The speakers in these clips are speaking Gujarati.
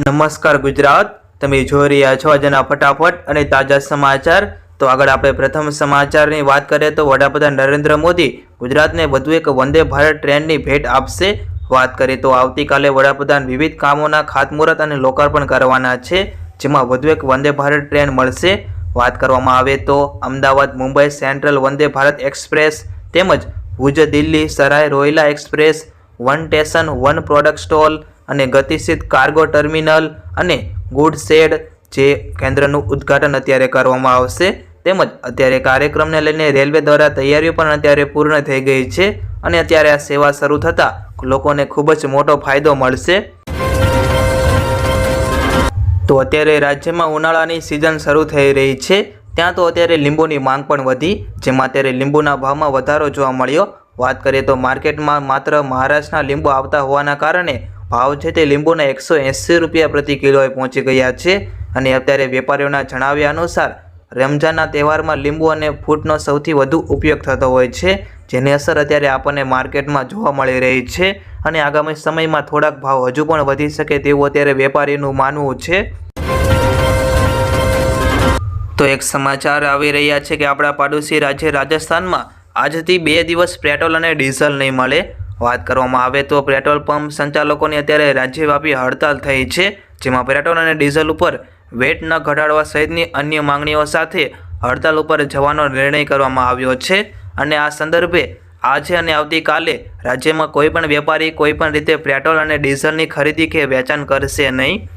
નમસ્કાર ગુજરાત. તમે જોઈ રહ્યા છો આજના ફટાફટ અને તાજા સમાચાર. તો આગળ આપણે પ્રથમ સમાચારની વાત કરીએ તો વડાપ્રધાન નરેન્દ્ર મોદી ગુજરાતને વધુ એક વંદે ભારત ટ્રેનની ભેટ આપશે. વાત કરીએ તો આવતીકાલે વડાપ્રધાન વિવિધ કામોના ખાતમુહૂર્ત અને લોકાર્પણ કરવાના છે, જેમાં વધુ એક વંદે ભારત ટ્રેન મળશે. વાત કરવામાં આવે તો અમદાવાદ, મુંબઈ સેન્ટ્રલ વંદે ભારત એક્સપ્રેસ તેમજ Bhuj, Delhi Sarai Rohilla express, one station, one product stall અને ગતિશીલ કાર્ગો ટર્મિનલ અને ગુડ શેડ જે કેન્દ્રનું ઉદ્ઘાટન અત્યારે કરવામાં આવશે. તેમજ અત્યારે કાર્યક્રમને લઈને રેલવે દ્વારા તૈયારીઓ પણ અત્યારે પૂર્ણ થઈ ગઈ છે અને અત્યારે આ સેવા શરૂ થતાં લોકોને ખૂબ જ મોટો ફાયદો મળશે. તો અત્યારે રાજ્યમાં ઉનાળાની સિઝન શરૂ થઈ રહી છે. ત્યાં તો અત્યારે લીંબુની માંગ પણ વધી, જેમાં અત્યારે લીંબુના ભાવમાં વધારો જોવા મળ્યો. વાત કરીએ તો માર્કેટમાં માત્ર મહારાષ્ટ્રના લીંબુ આવતા હોવાના કારણે ભાવ છે તે લીંબુના એકસો એંસી રૂપિયા પ્રતિ કિલોએ પહોંચી ગયા છે અને અત્યારે વેપારીઓના જણાવ્યા અનુસાર રમઝાનના તહેવારમાં લીંબુ અને ફૂટનો સૌથી વધુ ઉપયોગ થતો હોય છે, જેની અસર અત્યારે આપણને માર્કેટમાં જોવા મળી રહી છે અને આગામી સમયમાં થોડાક ભાવ હજુ પણ વધી શકે તેવું અત્યારે વેપારીનું માનવું છે. તો એક સમાચાર આવી રહ્યા છે કે આપણા પાડોશી રાજ્ય રાજસ્થાનમાં આજથી બે દિવસ પેટ્રોલ અને ડીઝલ નહીં મળે. વાત કરવામાં આવે તો પેટ્રોલ પંપ સંચાલકોની અત્યારે રાજ્યવ્યાપી હડતાલ થઈ છે, જેમાં પેટ્રોલ અને ડીઝલ ઉપર વેટ ન ઘટાડવા સહિતની અન્ય માંગણીઓ સાથે હડતાલ ઉપર જવાનો નિર્ણય કરવામાં આવ્યો છે. અને આ સંદર્ભે આજે અને આવતીકાલે રાજ્યમાં કોઈપણ વેપારી કોઈપણ રીતે પેટ્રોલ અને ડીઝલની ખરીદી કે વેચાણ કરશે નહીં.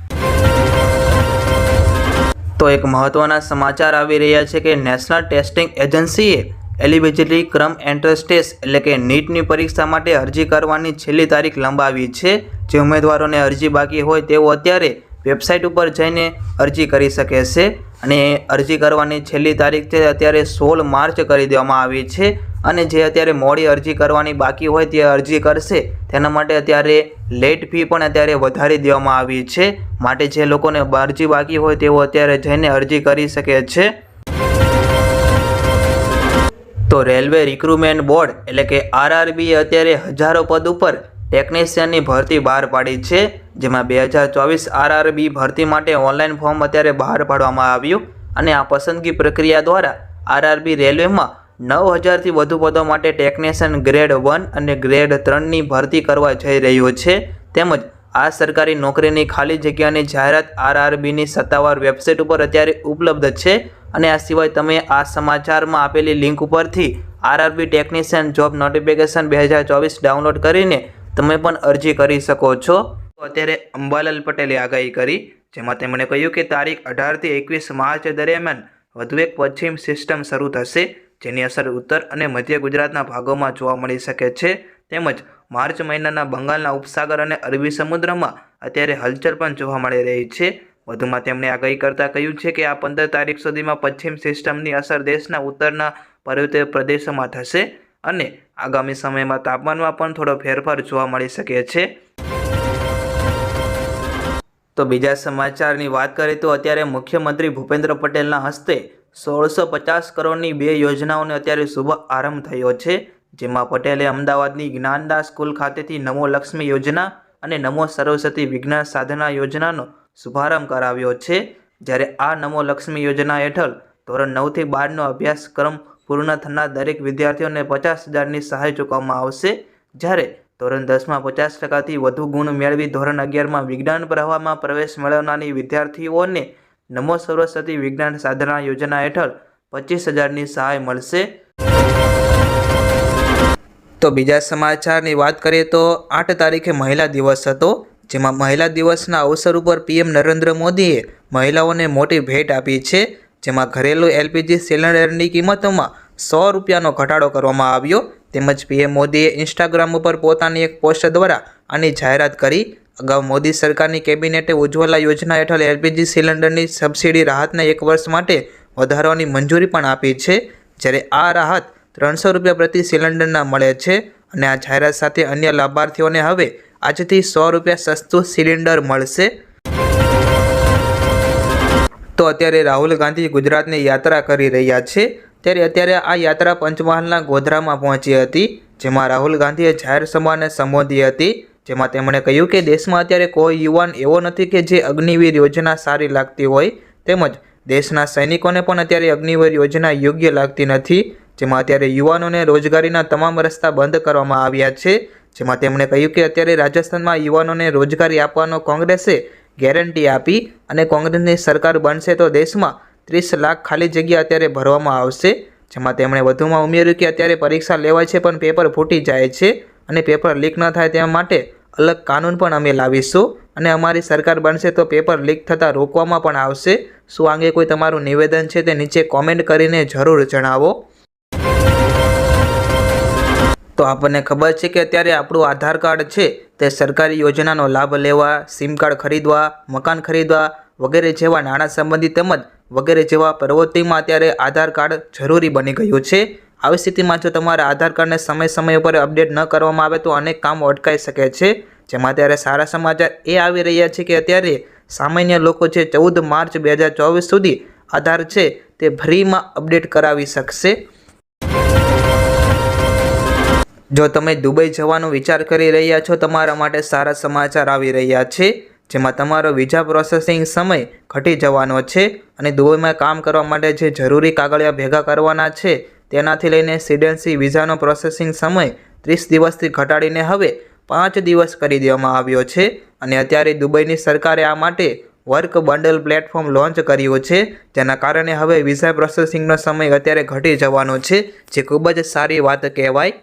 તો એક મહત્વના સમાચાર આવી રહ્યા છે કે નેશનલ ટેસ્ટિંગ એજન્સીએ એલિજિબિલિટી ક્રમ એન્ટ્રન્સ ટેસ્ટ એટલે કે નીટની પરીક્ષા માટે અરજી કરવાની છેલ્લી તારીખ લંબાવી છે. જે ઉમેદવારોને અરજી બાકી હોય તેઓ અત્યારે વેબસાઇટ ઉપર જઈને અરજી કરી શકે છે અને અરજી કરવાની છેલ્લી તારીખ છે અત્યારે સોળ માર્ચ કરી દેવામાં આવી છે અને જે અત્યારે મોડી અરજી કરવાની બાકી હોય તે અરજી કરશે. તેના માટે અત્યારે લેટ ફી પણ અત્યારે વધારી દેવામાં આવી છે. માટે જે લોકોને અરજી બાકી હોય તેઓ અત્યારે જઈને અરજી કરી શકે છે. તો રેલવે રિક્રુટમેન્ટ બોર્ડ, એટલે કે આરઆરબીએ અત્યારે હજારો પદ ઉપર ટેકનિશિયનની ભરતી બહાર પાડી છે, જેમાં બે હજાર ચોવીસ આરઆરબી ભરતી માટે ઓનલાઈન ફોર્મ અત્યારે બહાર પાડવામાં આવ્યું અને આ પસંદગી પ્રક્રિયા દ્વારા આરઆરબી રેલવેમાં નવ હજારથી વધુ પદો માટે ટેકનિશિયન ગ્રેડ વન અને ગ્રેડ ત્રણની ભરતી કરવા જઈ રહ્યો છે, તેમજ આ સરકારી નોકરીની ખાલી જગ્યાની જાહેરાત આરઆરબીની સત્તાવાર વેબસાઇટ ઉપર અત્યારે ઉપલબ્ધ છે અને આ સિવાય તમે આ સમાચારમાં આપેલી લિંક ઉપરથી આરઆરબી ટેકનિશિયન જોબ નોટિફિકેશન બે હજાર ચોવીસ ડાઉનલોડ કરીને તમે પણ અરજી કરી શકો છો. અત્યારે અંબાલાલ પટેલે આગાહી કરી, જેમાં તેમણે કહ્યું કે તારીખ અઢારથી એકવીસ માર્ચ દરમિયાન વધુ એક પશ્ચિમ સિસ્ટમ શરૂ થશે, જેની અસર ઉત્તર અને મધ્ય ગુજરાતના ભાગોમાં જોવા મળી શકે છે. તેમજ માર્ચ મહિનાના બંગાળના ઉપસાગર અને અરબી સમુદ્રમાં અત્યારે હલચલ પણ જોવા મળી રહી છે. વધુમાં તેમણે આગાહી કરતાં કહ્યું છે કે આ પંદર તારીખ સુધીમાં પશ્ચિમ સિસ્ટમની અસર દેશના ઉત્તરના પર્વતીય પ્રદેશોમાં થશે અને આગામી સમયમાં તાપમાનમાં પણ થોડો ફેરફાર જોવા મળી શકે છે. તો બીજા સમાચારની વાત કરીએ તો અત્યારે મુખ્યમંત્રી ભૂપેન્દ્ર પટેલના હસ્તે સોળસો પચાસ કરોડની બે યોજનાઓને અત્યારે શુભ આરંભ થયો છે, જેમાં પટેલે અમદાવાદની જ્ઞાનદાસ સ્કૂલ ખાતેથી નમો લક્ષ્મી યોજના અને નમો સરસ્વતી વિજ્ઞાન સાધના યોજનાનો શુભારંભ કરાવ્યો છે. જ્યારે આ નમો લક્ષ્મી યોજના હેઠળ ધોરણ નવથી બારનો અભ્યાસક્રમ પૂર્ણ થનાર દરેક વિદ્યાર્થીઓને પચાસ હજારની સહાય ચૂકવવામાં આવશે. જ્યારે ધોરણ દસમાં પચાસ ટકાથી વધુ ગુણ મેળવી ધોરણ અગિયારમાં વિજ્ઞાન પ્રવાહમાં પ્રવેશ મેળવનારી વિદ્યાર્થીઓને નમો સરસ્વતી વિજ્ઞાન સાધના યોજના હેઠળ પચીસ હજારની સહાય મળશે. તો બીજા સમાચારની વાત કરીએ તો આઠ તારીખે મહિલા દિવસ હતો. જેમાં મહિલા દિવસના અવસર ઉપર પીએમ નરેન્દ્ર મોદીએ મહિલાઓને મોટી ભેટ આપી છે, જેમાં ઘરેલું એલપીજી સિલિન્ડરની કિંમતોમાં સો રૂપિયાનો ઘટાડો કરવામાં આવ્યો. તેમજ પીએમ મોદીએ ઇન્સ્ટાગ્રામ ઉપર પોતાની એક પોસ્ટ દ્વારા આની જાહેરાત કરી. અગાઉ મોદી સરકારની કેબિનેટે ઉજ્જવલા યોજના હેઠળ એલપીજી સિલિન્ડરની સબસિડી રાહતને એક વર્ષ માટે વધારવાની મંજૂરી પણ આપી છે. જ્યારે આ રાહત ત્રણસો રૂપિયા પ્રતિ સિલિન્ડરના મળે છે અને આ જાહેરાત સાથે અન્ય લાભાર્થીઓને હવે આજથી સો રૂપિયા સસ્તું સિલિન્ડર મળશે. તો અત્યારે રાહુલ ગાંધી ગુજરાતની યાત્રા કરી રહ્યા છે. ત્યારે અત્યારે આ યાત્રા પંચમહાલના ગોધરામાં પહોંચી હતી, જેમાં રાહુલ ગાંધીએ જાહેર સભાને સંબોધી હતી, જેમાં તેમણે કહ્યું કે દેશમાં અત્યારે કોઈ યુવાન એવો નથી કે જે અગ્નિવીર યોજના સારી લાગતી હોય. તેમજ દેશના સૈનિકોને પણ અત્યારે અગ્નિવીર યોજના યોગ્ય લાગતી નથી, જેમાં અત્યારે યુવાનોને રોજગારીના તમામ રસ્તા બંધ કરવામાં આવ્યા છે. જેમાં તેમણે કહ્યું કે અત્યારે રાજસ્થાનમાં યુવાનોને રોજગારી આપવાનો કોંગ્રેસે ગેરંટી આપી અને કોંગ્રેસની સરકાર બનશે તો દેશમાં ત્રીસ લાખ ખાલી જગ્યા અત્યારે ભરવામાં આવશે. જેમાં તેમણે વધુમાં ઉમેર્યું કે અત્યારે પરીક્ષા લેવાય છે પણ પેપર ફૂટી જાય છે અને પેપર લીક ન થાય તેના માટે અલગ કાનૂન પણ અમે લાવીશું અને અમારી સરકાર બનશે તો પેપર લીક થતાં રોકવામાં પણ આવશે. શું અંગે કોઈ તમારું નિવેદન છે તે નીચે કોમેન્ટ કરીને જરૂર જણાવો. તો આપણને ખબર છે કે અત્યારે આપણું આધાર કાર્ડ છે તે સરકારી યોજનાનો લાભ લેવા સિમ કાર્ડ ખરીદવા, મકાન ખરીદવા વગેરે જેવા નાણાં સંબંધી તેમજ વગેરે જેવા પ્રવૃત્તિમાં અત્યારે આધાર કાર્ડ જરૂરી બની ગયું છે. આવી સ્થિતિમાં જો તમારા આધાર કાર્ડને સમય સમય પર અપડેટ ન કરવામાં આવે તો અનેક કામ અટકાઈ શકે છે. જેમાં અત્યારે સારા સમાચાર એ આવી રહ્યા છે કે અત્યારે સામાન્ય લોકો છે ચૌદ માર્ચ બે સુધી આધાર છે તે ફ્રીમાં અપડેટ કરાવી શકશે. જો તમે દુબઈ જવાનો વિચાર કરી રહ્યા છો, તમારા માટે સારા સમાચાર આવી રહ્યા છે, જેમાં તમારો વિઝા પ્રોસેસિંગ સમય ઘટી જવાનો છે અને દુબઈમાં કામ કરવા માટે જે જરૂરી કાગળિયા ભેગા કરવાના છે, તેનાથી લઈને સિડેન્સી વિઝાનો પ્રોસેસિંગ સમય ત્રીસ દિવસથી ઘટાડીને હવે પાંચ દિવસ કરી દેવામાં આવ્યો છે અને અત્યારે દુબઈની સરકારે આ માટે વર્ક બંડલ પ્લેટફોર્મ લોન્ચ કર્યું છે, જેના કારણે હવે વિઝા પ્રોસેસિંગનો સમય અત્યારે ઘટી જવાનો છે, જે ખૂબ જ સારી વાત કહેવાય.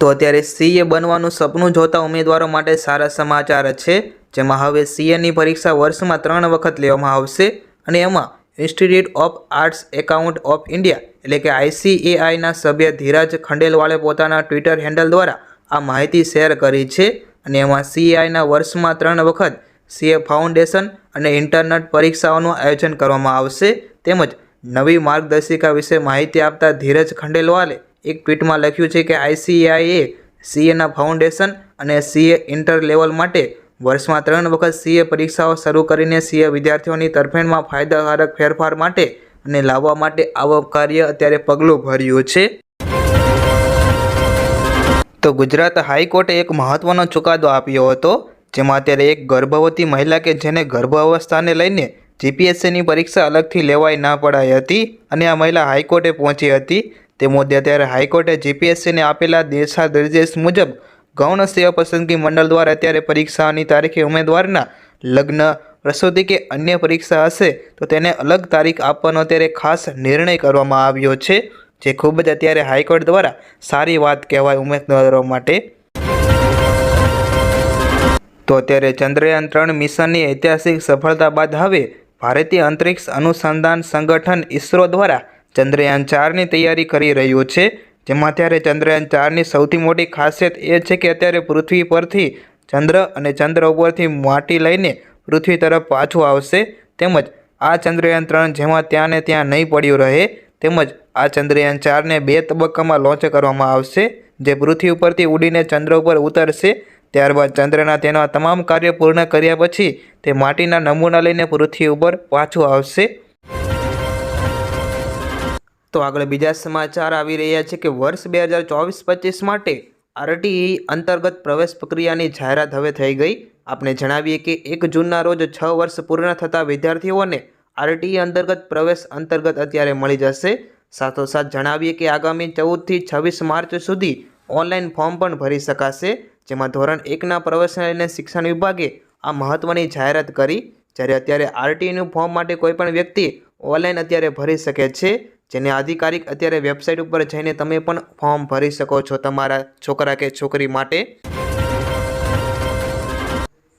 તો અત્યારે સીએ બનવાનું સપનું જોતા ઉમેદવારો માટે સારા સમાચાર છે, જેમાં હવે સીએની પરીક્ષા વર્ષમાં ત્રણ વખત લેવામાં આવશે અને એમાં institute of arts account of India એટલે કે આઈસીએઆઈના સભ્ય ધીરજ ખંડેલવાલે પોતાના ટ્વિટર હેન્ડલ દ્વારા આ માહિતી શેર કરી છે અને એમાં સીએઆઈના વર્ષમાં ત્રણ વખત સીએ ફાઉન્ડેશન અને ઇન્ટરનેટ પરીક્ષાઓનું આયોજન કરવામાં આવશે, તેમજ નવી માર્ગદર્શિકા વિશે માહિતી આપતા ધીરજ ખંડેલવાલે એક ટ્વીટમાં લખ્યું છે કે આઈસીઆઈએ સીએના ફાઉન્ડેશન અને સીએ ઇન્ટર લેવલ માટે વર્ષમાં ત્રણ વખત સીએ પરીક્ષાઓ શરૂ કરીને સીએ વિદ્યાર્થીઓની તરફેણમાં ફાયદાકારક ફેરફાર માટે અને લાવવા માટે આવા કાર્ય અત્યારે પગલું ભર્યું છે. તો ગુજરાત હાઈકોર્ટે એક મહત્વનો ચુકાદો આપ્યો હતો, જેમાં અત્યારે એક ગર્ભવતી મહિલા કે જેને ગર્ભાવસ્થાને લઈને જીપીએસસીની પરીક્ષા અલગથી લેવાઈ ના પડાઈ હતી અને આ મહિલા હાઈકોર્ટે પહોંચી હતી. તે મુદ્દે અત્યારે હાઈકોર્ટે જીપીએસસીને આપેલા દિશા નિર્દેશ મુજબ ગૌણ સેવા પસંદગી મંડળ દ્વારા અત્યારે પરીક્ષાની તારીખે ઉમેદવારના લગ્ન પ્રસૂતિ કે અન્ય પરીક્ષા હશે તો તેને અલગ તારીખ આપવાનો અત્યારે ખાસ નિર્ણય કરવામાં આવ્યો છે, જે ખૂબ જ અત્યારે હાઈકોર્ટ દ્વારા સારી વાત કહેવાય ઉમેદવારો માટે. તો અત્યારે ચંદ્રયાન ત્રણ મિશનની ઐતિહાસિક સફળતા બાદ હવે ભારતીય અંતરિક્ષ અનુસંધાન સંગઠન ઇસરો દ્વારા ચંદ્રયાન ચારની તૈયારી કરી રહ્યું છે, જેમાં અત્યારે ચંદ્રયાન ચારની સૌથી મોટી ખાસિયત એ છે કે અત્યારે પૃથ્વી પરથી ચંદ્ર અને ચંદ્ર ઉપરથી માટી લઈને પૃથ્વી તરફ પાછું આવશે. તેમજ આ ચંદ્રયાન ત્રણ જેમાં ત્યાં ને ત્યાં નહીં પડ્યું રહે, તેમજ આ ચંદ્રયાન ચારને બે તબક્કામાં લોન્ચ કરવામાં આવશે, જે પૃથ્વી ઉપરથી ઉડીને ચંદ્ર ઉપર ઉતરશે. ત્યારબાદ ચંદ્રના તેના તમામ કાર્ય પૂર્ણ કર્યા પછી તે માટીના નમૂના લઈને પૃથ્વી ઉપર પાછું આવશે. તો આગળ બીજા સમાચાર આવી રહ્યા છે કે વર્ષ બે હજાર ચોવીસ પચીસ માટે આરટીઈ અંતર્ગત પ્રવેશ પ્રક્રિયાની જાહેરાત હવે થઈ ગઈ. આપણે જણાવીએ કે એક જૂનના રોજ છ વર્ષ પૂર્ણ થતા વિદ્યાર્થીઓને આરટીઈ અંતર્ગત પ્રવેશ અંતર્ગત અત્યારે મળી જશે. સાથોસાથ જણાવીએ કે આગામી ચૌદથી છવ્વીસ માર્ચ સુધી ઓનલાઈન ફોર્મ પણ ભરી શકાશે, જેમાં ધોરણ એકના પ્રવેશને લઈને શિક્ષણ વિભાગે આ મહત્ત્વની જાહેરાત કરી. જ્યારે અત્યારે આરટીઈનું ફોર્મ માટે કોઈપણ વ્યક્તિ ઓનલાઈન અત્યારે ભરી શકે છે. જેને આધિકારિક અત્યારે વેબસાઇટ ઉપર જઈને તમે પણ ફોર્મ ભરી શકો છો તમારા છોકરા કે છોકરી માટે.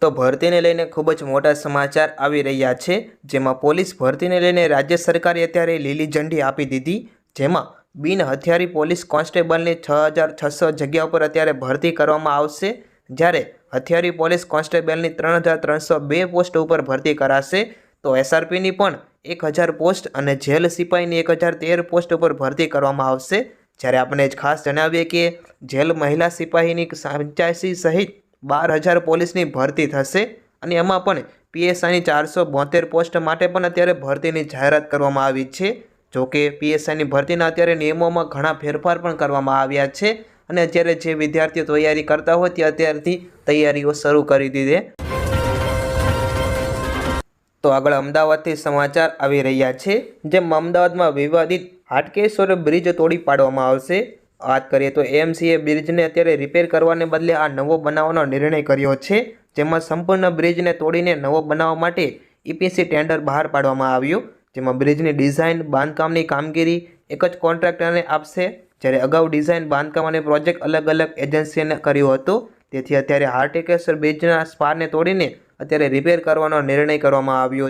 તો ભરતીને લઈને ખૂબ જ મોટા સમાચાર આવી રહ્યા છે, જેમાં પોલીસ ભરતીને લઈને રાજ્ય સરકારે અત્યારે લીલી ઝંડી આપી દીધી, જેમાં બિન હથિયારી પોલીસ કોન્સ્ટેબલની છ હજાર છસો જગ્યા ઉપર અત્યારે ભરતી કરવામાં આવશે, જ્યારે હથિયારી પોલીસ કોન્સ્ટેબલની ત્રણ હજાર ત્રણસો બે પોસ્ટ ઉપર ભરતી કરાશે. તો એસઆરપીની પણ એક હજાર પોસ્ટ અને જેલ સિપાહીની એક હજાર તેર પોસ્ટ ઉપર ભરતી કરવામાં આવશે. જ્યારે આપણે ખાસ જણાવીએ કે જેલ મહિલા સિપાહીની પંચ્યાસી સહિત બાર હજાર પોલીસની ભરતી થશે અને એમાં પણ પીએસઆઈની ચારસો બોતેર પોસ્ટ માટે પણ અત્યારે ભરતીની જાહેરાત કરવામાં આવી છે. જો કે પીએસઆઈની ભરતીના અત્યારે નિયમોમાં ઘણા ફેરફાર પણ કરવામાં આવ્યા છે અને અત્યારે જે વિદ્યાર્થીઓ તૈયારી કરતા હોય તે અત્યારથી તૈયારીઓ શરૂ કરી દીધી. તો આગળ અમદાવાદથી સમાચાર આવી રહ્યા છે, જેમ અમદાવાદમાં વિવાદિત હાટકેશ્વર બ્રિજ તોડી પાડવામાં આવશે. વાત કરીએ તો એમસીએ બ્રિજને અત્યારે રિપેર કરવાને બદલે આ નવો બનાવવાનો નિર્ણય કર્યો છે, જેમાં સંપૂર્ણ બ્રિજને તોડીને નવો બનાવવા માટે ઈપીસી ટેન્ડર બહાર પાડવામાં આવ્યું. જેમાં બ્રિજની ડિઝાઇન, બાંધકામની કામગીરી એક જ કોન્ટ્રાક્ટરને આપશે, જ્યારે અગાઉ ડિઝાઇન, બાંધકામ અને પ્રોજેક્ટ અલગ અલગ એજન્સીને કર્યું હતું. તેથી અત્યારે હાર્ટેકેશ્વર બ્રિજના સ્પારને તોડીને અત્યારે રિપેર કરવાનો નિર્ણય કરવામાં આવ્યો